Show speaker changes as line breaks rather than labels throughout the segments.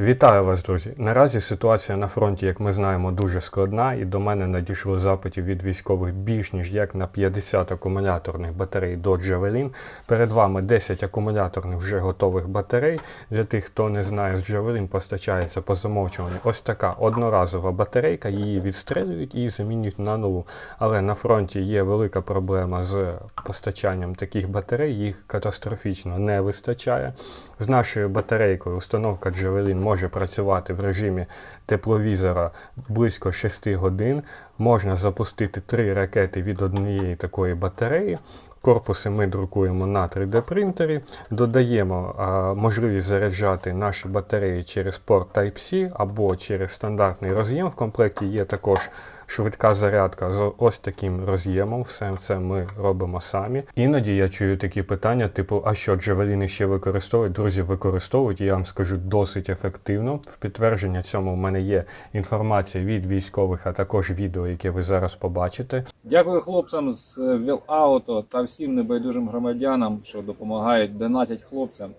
Вітаю вас, друзі! Наразі ситуація на фронті, як ми знаємо, дуже складна, і до мене надійшло запитів від військових більш ніж як на 50 акумуляторних батарей до Javelin. Перед вами 10 акумуляторних вже готових батарей. Для тих, хто не знає, з Javelin постачається по замовчуванню ось така одноразова батарейка. Її відстрелюють і замінюють на нову. Але на фронті є велика проблема з постачанням таких батарей, їх катастрофічно не вистачає. З нашою батарейкою установка Javelin може працювати в режимі тепловізора близько 6 годин. Можна запустити три ракети від однієї такої батареї. Корпуси ми друкуємо на 3D принтері, додаємо а, можливість заряджати наші батареї через порт Type-C або через стандартний роз'єм. В комплекті є також швидка зарядка з ось таким роз'ємом. Все це ми робимо самі. Іноді я чую такі питання, типу, а що джавеліни ще використовують? Друзі, використовують, я вам скажу досить ефективно. В підтвердження цьому в мене є інформація від військових, а також відео, яке ви зараз побачите.
Дякую хлопцям з ВІЛАУТО та всім небайдужим громадянам, що допомагають, донатять хлопцям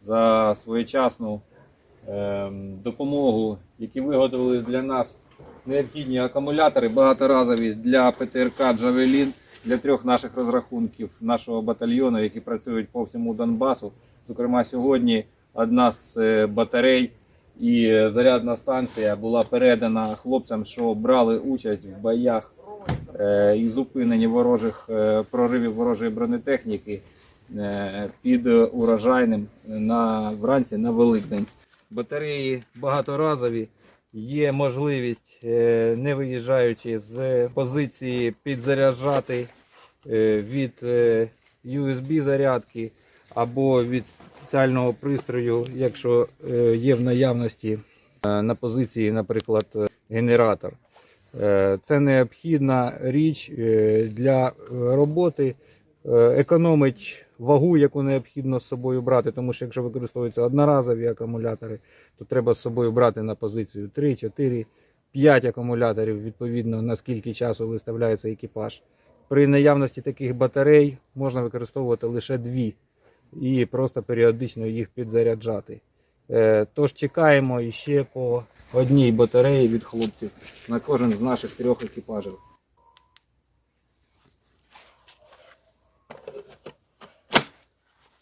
за своєчасну ем, допомогу, які виготовили для нас необхідні акумулятори багаторазові для ПТРК Джавелін для трьох наших розрахунків нашого батальйону, які працюють по всьому Донбасу. Зокрема, сьогодні одна з е, батарей і зарядна станція була передана хлопцям, що брали участь в боях е, і зупиненні ворожих е, проривів ворожої бронетехніки е, під урожайним на вранці на Великдень. Батареї багаторазові. Є можливість, не виїжджаючи з позиції, підзаряджати від USB зарядки або від спеціального пристрою, якщо е, є в наявності е, на позиції, наприклад, генератор. Е, Це необхідна річ для роботи, економить вагу, яку необхідно з собою брати, тому що якщо використовуються одноразові акумулятори, то треба з собою брати на позицію 3, 4, 5 акумуляторів, відповідно на скільки часу виставляється екіпаж. При наявності таких батарей можна використовувати лише дві і просто періодично їх підзаряджати. Е, Тож чекаємо іще по одній батареї від хлопців на кожен з наших трьох екіпажів.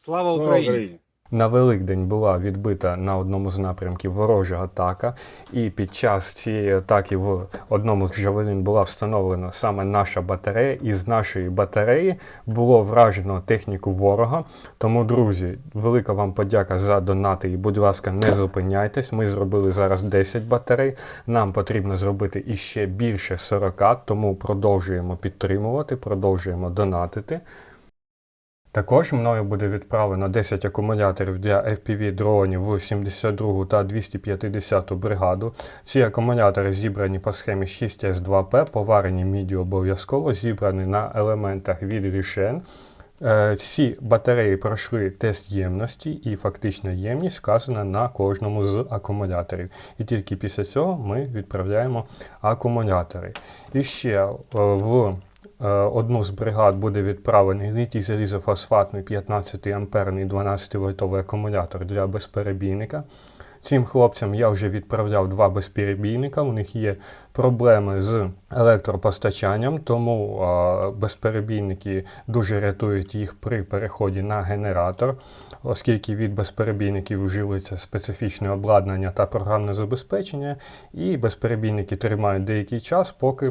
Слава Україні!
На Великдень була відбита на одному з напрямків ворожа атака, і під час цієї атаки в одному з джавелін була встановлена саме наша батарея, і з нашої батареї було вражено техніку ворога. Тому, друзі, велика вам подяка за донати. І, будь ласка, не зупиняйтесь. Ми зробили зараз 10 батарей. Нам потрібно зробити іще більше 40, тому продовжуємо підтримувати, продовжуємо донатити. Також мною буде відправлено 10 акумуляторів для FPV дронів в 72 та 250 бригаду. Ці акумулятори зібрані по схемі 6S2P, поварені міді обов'язково, зібрані на елементах від рішен. Ці батареї пройшли тест ємності, і фактична ємність вказана на кожному з акумуляторів. І тільки після цього ми відправляємо акумулятори. І ще е, в одну з бригад буде відправлений літій залізофосфатний 15 амперний 12 вольтовий акумулятор для безперебійника. Цим хлопцям я вже відправляв два безперебійника. У них є проблеми з електропостачанням, тому безперебійники дуже рятують їх при переході на генератор, оскільки від безперебійників вживується специфічне обладнання та програмне забезпечення, і безперебійники тримають деякий час, поки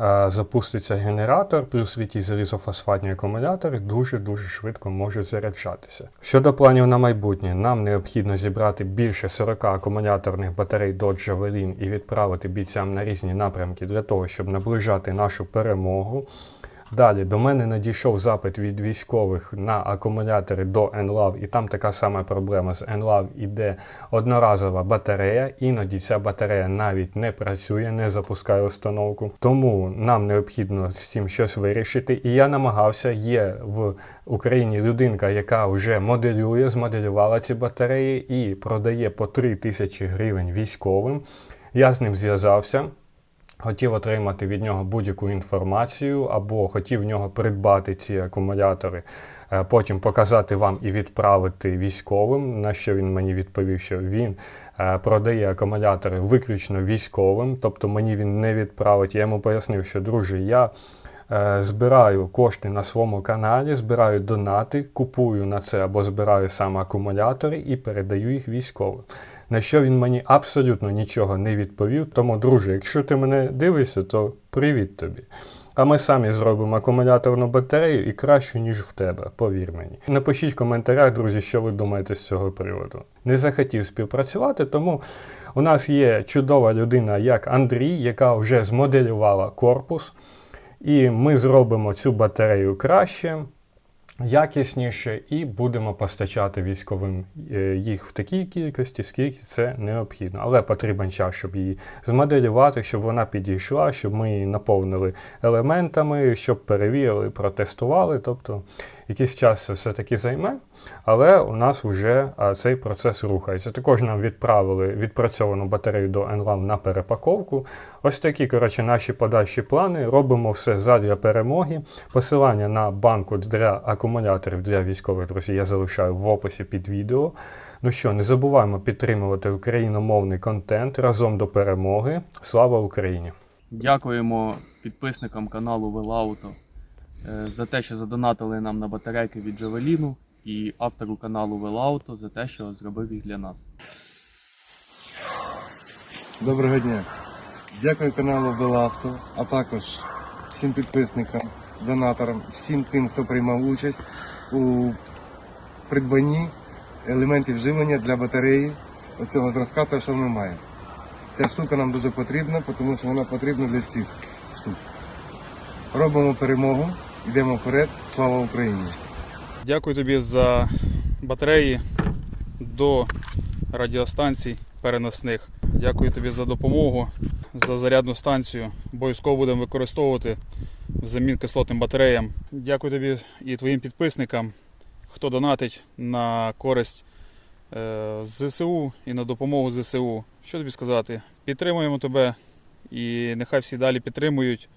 е, запуститься генератор, плюс літій залізофосфатні акумулятори дуже-дуже швидко можуть заряджатися. Щодо планів на майбутнє, нам необхідно зібрати більше 40 акумуляторних батарей до Javelin і відправити бійцям на різні напрямки для того, щоб наближати нашу перемогу. Далі до мене надійшов запит від військових на акумулятори до NLAV, і там така сама проблема з NLAV іде одноразова батарея. Іноді ця батарея навіть не працює, не запускає установку. Тому нам необхідно з цим щось вирішити. І я намагався, є в Україні людинка, яка вже моделює, змоделювала ці батареї і продає по 3 тисячі гривень військовим. Я з ним зв'язався. Хотів отримати від нього будь-яку інформацію, або хотів в нього придбати ці акумулятори, е, потім показати вам і відправити військовим. На що він мені відповів, що він е, продає акумулятори виключно військовим, тобто мені він не відправить. Я йому пояснив, що друже, я збираю кошти на своєму каналі, збираю донати, купую на це або збираю саме акумулятори і передаю їх військовим. На що він мені абсолютно нічого не відповів. Тому, друже, якщо ти мене дивишся, то привіт тобі. А ми самі зробимо акумуляторну батарею і кращу, ніж в тебе, повір мені. Напишіть в коментарях, друзі, що ви думаєте з цього приводу. Не захотів співпрацювати, тому у нас є чудова людина, як Андрій, яка вже змоделювала корпус, і ми зробимо цю батарею краще. Якісніше і будемо постачати військовим е, їх в такій кількості, скільки це необхідно. Але потрібен час, щоб її змоделювати, щоб вона підійшла, щоб ми її наповнили елементами, щоб перевірили, протестували. Тобто якийсь час це все-таки займе, але у нас вже цей процес рухається. Також нам відправили відпрацьовану батарею до NLAM на перепаковку. Ось такі, коротше, наші подальші плани. Робимо все задля перемоги. Посилання на банку для акумуляторів для військових друзів я залишаю в описі під відео. Ну що, не забуваємо підтримувати україномовний контент разом до перемоги. Слава Україні!
Дякуємо підписникам каналу Велауто за те, що задонатили нам на батарейки від Джавеліну і автору каналу Велауто за те, що зробив їх для нас.
Доброго дня. Дякую каналу Белавто, а також всім підписникам, донаторам, всім тим, хто приймав участь у придбанні елементів живлення для батареї оцього зразка, те, що ми маємо. Ця штука нам дуже потрібна, тому що вона потрібна для всіх штук. Робимо перемогу, йдемо вперед. Слава Україні!
Дякую тобі за батареї до радіостанцій переносних. Дякую тобі за допомогу, за зарядну станцію. Обов'язково будемо використовувати взамін кислотним батареям. Дякую тобі і твоїм підписникам, хто донатить на користь е, ЗСУ і на допомогу ЗСУ. Що тобі сказати? Підтримуємо тебе і нехай всі далі підтримують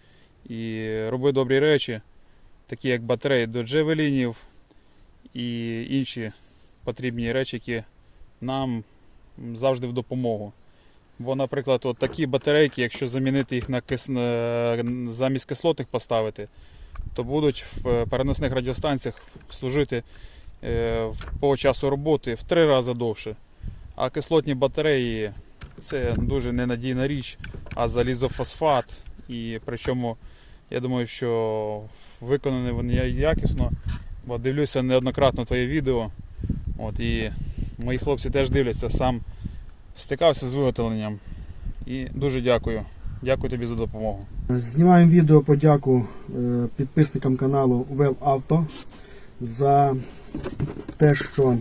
і роби добрі речі, такі як батареї до джевелінів, і інші потрібні речі, які нам завжди в допомогу. Бо, наприклад, от такі батарейки, якщо замінити їх на кис... замість кислотних поставити, то будуть в переносних радіостанціях служити е, по часу роботи в три рази довше. А кислотні батареї це дуже ненадійна річ, а залізофосфат. І причому я думаю, що виконані вони якісно. Бо дивлюся неоднократно твоє відео. От, і мої хлопці теж дивляться, сам стикався з виготовленням. І дуже дякую. Дякую тобі за допомогу.
Знімаємо відео подяку е, підписникам каналу Well Auto за те, що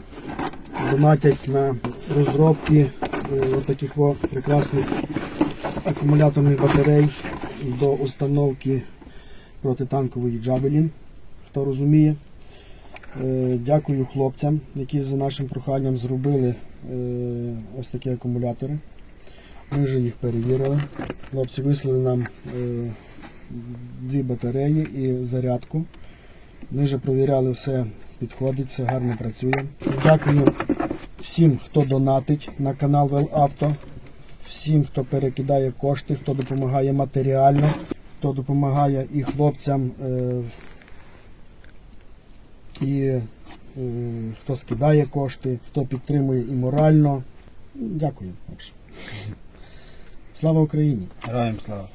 донатять на розробки е, таких прекрасних акумуляторних батарей до установки протитанкової Javelin, хто розуміє. Е, Дякую хлопцям, які за нашим проханням зробили е, ось такі акумулятори. Ми вже їх перевірили. Хлопці вислали нам е, дві батареї і зарядку. Ми вже провіряли все, підходить, все гарно працює. Дякую всім, хто донатить на канал Велавто, всім, хто перекидає кошти, хто допомагає матеріально, хто допомагає і хлопцям, е, і е, хто скидає кошти, хто підтримує і морально. Дякую. Слава Україні!
Граємо слава!